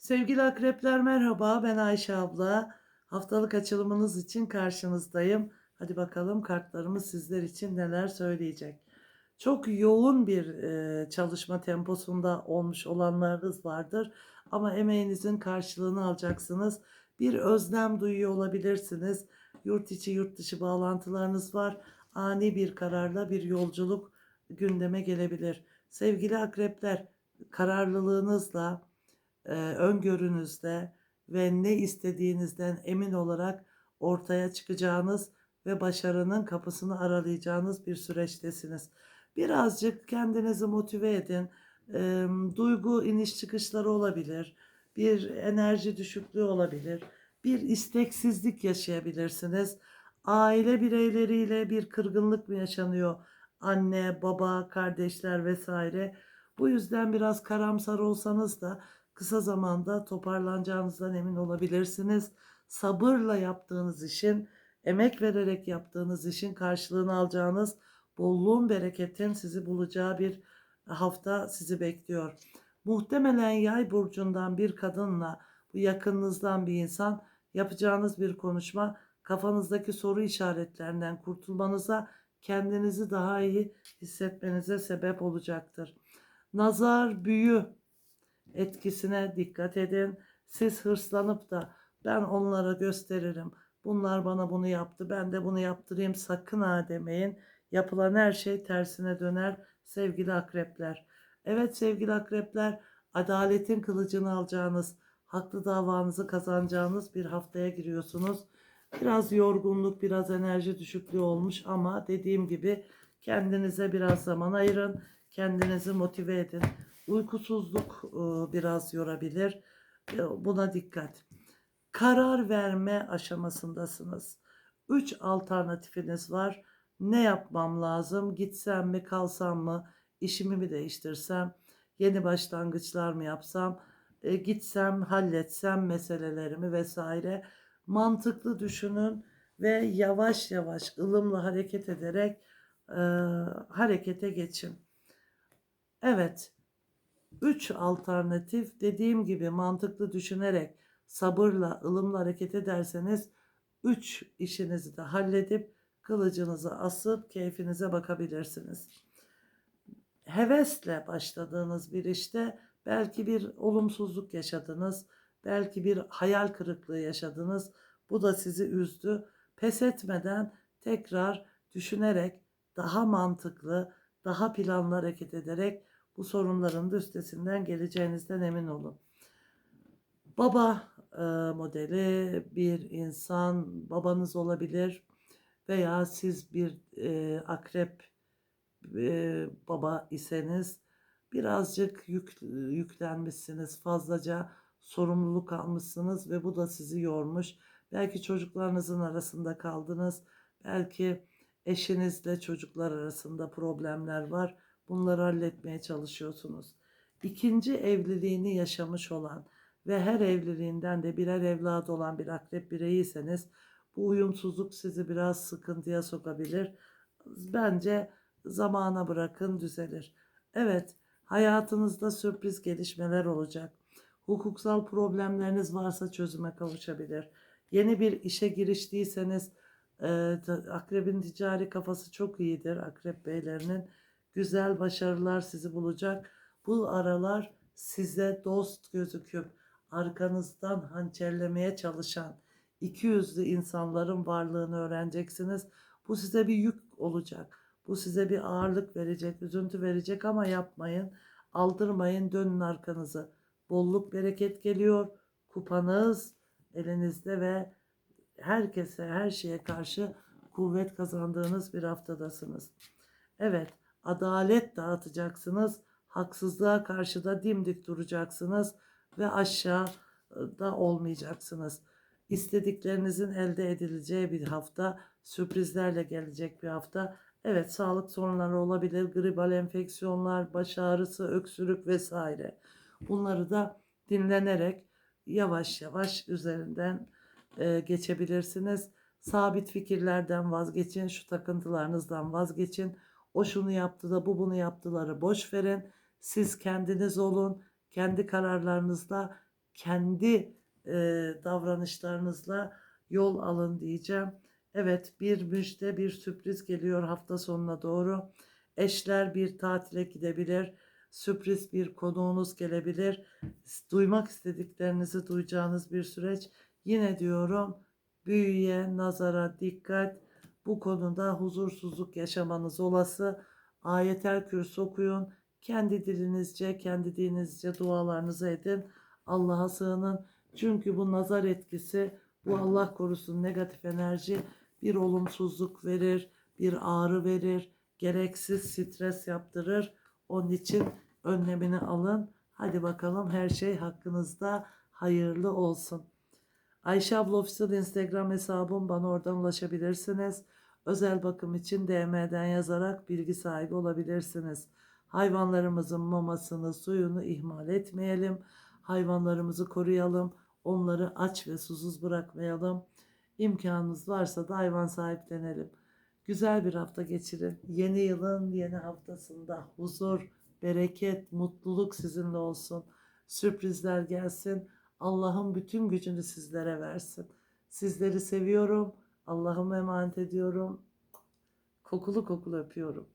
Sevgili akrepler merhaba ben Ayşe abla. Haftalık açılımınız için karşınızdayım. Hadi bakalım kartlarımız sizler için neler söyleyecek. Çok yoğun bir e, çalışma temposunda olmuş olanlarınız vardır. Ama emeğinizin karşılığını alacaksınız. Bir özlem duyuyor olabilirsiniz. Yurt içi yurt dışı bağlantılarınız var. Ani bir kararla bir yolculuk gündeme gelebilir. Sevgili akrepler kararlılığınızla e, öngörünüzde ve ne istediğinizden emin olarak ortaya çıkacağınız ve başarının kapısını aralayacağınız bir süreçtesiniz. Birazcık kendinizi motive edin. E, duygu iniş çıkışları olabilir. Bir enerji düşüklüğü olabilir. Bir isteksizlik yaşayabilirsiniz. Aile bireyleriyle bir kırgınlık mı yaşanıyor? Anne, baba, kardeşler vesaire. Bu yüzden biraz karamsar olsanız da kısa zamanda toparlanacağınızdan emin olabilirsiniz. Sabırla yaptığınız işin, emek vererek yaptığınız işin karşılığını alacağınız, bolluğun, bereketin sizi bulacağı bir hafta sizi bekliyor. Muhtemelen yay burcundan bir kadınla, bu yakınınızdan bir insan yapacağınız bir konuşma kafanızdaki soru işaretlerinden kurtulmanıza, kendinizi daha iyi hissetmenize sebep olacaktır. Nazar, büyü, etkisine dikkat edin. Siz hırslanıp da ben onlara gösteririm. Bunlar bana bunu yaptı. Ben de bunu yaptırayım. Sakın ha demeyin. Yapılan her şey tersine döner sevgili akrepler. Evet sevgili akrepler adaletin kılıcını alacağınız, haklı davanızı kazanacağınız bir haftaya giriyorsunuz. Biraz yorgunluk, biraz enerji düşüklüğü olmuş ama dediğim gibi kendinize biraz zaman ayırın. Kendinizi motive edin. Uykusuzluk e, biraz yorabilir. E, Buna dikkat. Karar verme aşamasındasınız. Üç alternatifiniz var. Ne yapmam lazım? Gitsem mi, kalsam mı? İşimi mi değiştirsem? Yeni başlangıçlar mı yapsam? E, gitsem, halletsem meselelerimi vesaire. Mantıklı düşünün ve yavaş yavaş ılımla hareket ederek e, harekete geçin. Evet, üç alternatif dediğim gibi mantıklı düşünerek sabırla, ılımla hareket ederseniz üç işinizi de halledip kılıcınızı asıp keyfinize bakabilirsiniz. Hevesle başladığınız bir işte belki bir olumsuzluk yaşadınız, belki bir hayal kırıklığı yaşadınız. Bu da sizi üzdü. Pes etmeden tekrar düşünerek daha mantıklı, daha planlı hareket ederek bu sorunların da üstesinden geleceğinizden emin olun. Baba e, modeli bir insan, babanız olabilir veya siz bir e, akrep e, baba iseniz birazcık yük, yüklenmişsiniz, fazlaca sorumluluk almışsınız ve bu da sizi yormuş. Belki çocuklarınızın arasında kaldınız, belki eşinizle çocuklar arasında problemler var. Bunları halletmeye çalışıyorsunuz. İkinci evliliğini yaşamış olan ve her evliliğinden de birer evladı olan bir akrep bireyiyseniz bu uyumsuzluk sizi biraz sıkıntıya sokabilir. Bence zamana bırakın düzelir. Evet, hayatınızda sürpriz gelişmeler olacak. Hukuksal problemleriniz varsa çözüme kavuşabilir. Yeni bir işe giriştiyseniz e, akrebin ticari kafası çok iyidir. Akrep beylerinin güzel başarılar sizi bulacak. Bu aralar size dost gözüküp arkanızdan hançerlemeye çalışan iki yüzlü insanların varlığını öğreneceksiniz. Bu size bir yük olacak. Bu size bir ağırlık verecek, üzüntü verecek ama yapmayın. Aldırmayın, dönün arkanızı. Bolluk, bereket geliyor. Kupanız elinizde ve herkese, her şeye karşı kuvvet kazandığınız bir haftadasınız. Evet, adalet dağıtacaksınız. Haksızlığa karşı da dimdik duracaksınız ve aşağıda olmayacaksınız. İstediklerinizin elde edileceği bir hafta, sürprizlerle gelecek bir hafta. Evet sağlık sorunları olabilir, gribal enfeksiyonlar, baş ağrısı, öksürük vesaire. Bunları da dinlenerek yavaş yavaş üzerinden e, geçebilirsiniz. Sabit fikirlerden vazgeçin, şu takıntılarınızdan vazgeçin. O şunu yaptı da bu bunu yaptıları boş verin. Siz kendiniz olun. Kendi kararlarınızla kendi e, davranışlarınızla yol alın diyeceğim. Evet bir müjde bir sürpriz geliyor hafta sonuna doğru. Eşler bir tatile gidebilir. Sürpriz bir konuğunuz gelebilir. Duymak istediklerinizi duyacağınız bir süreç. Yine diyorum büyüye, nazara dikkat. Bu konuda huzursuzluk yaşamanız olası. Ayetel Kürsü okuyun. Kendi dilinizce, kendi dininizce dualarınızı edin. Allah'a sığının. Çünkü bu nazar etkisi, bu Allah korusun negatif enerji bir olumsuzluk verir, bir ağrı verir, gereksiz stres yaptırır. Onun için önlemini alın. Hadi bakalım her şey hakkınızda hayırlı olsun. Ayşe abla official Instagram hesabım bana oradan ulaşabilirsiniz. Özel bakım için DM'den yazarak bilgi sahibi olabilirsiniz. Hayvanlarımızın mamasını, suyunu ihmal etmeyelim. Hayvanlarımızı koruyalım. Onları aç ve susuz bırakmayalım. İmkanımız varsa da hayvan sahiplenelim. Güzel bir hafta geçirin. Yeni yılın yeni haftasında huzur, bereket, mutluluk sizinle olsun. Sürprizler gelsin. Allah'ın bütün gücünü sizlere versin. Sizleri seviyorum. Allah'ıma emanet ediyorum. Kokulu kokulu öpüyorum.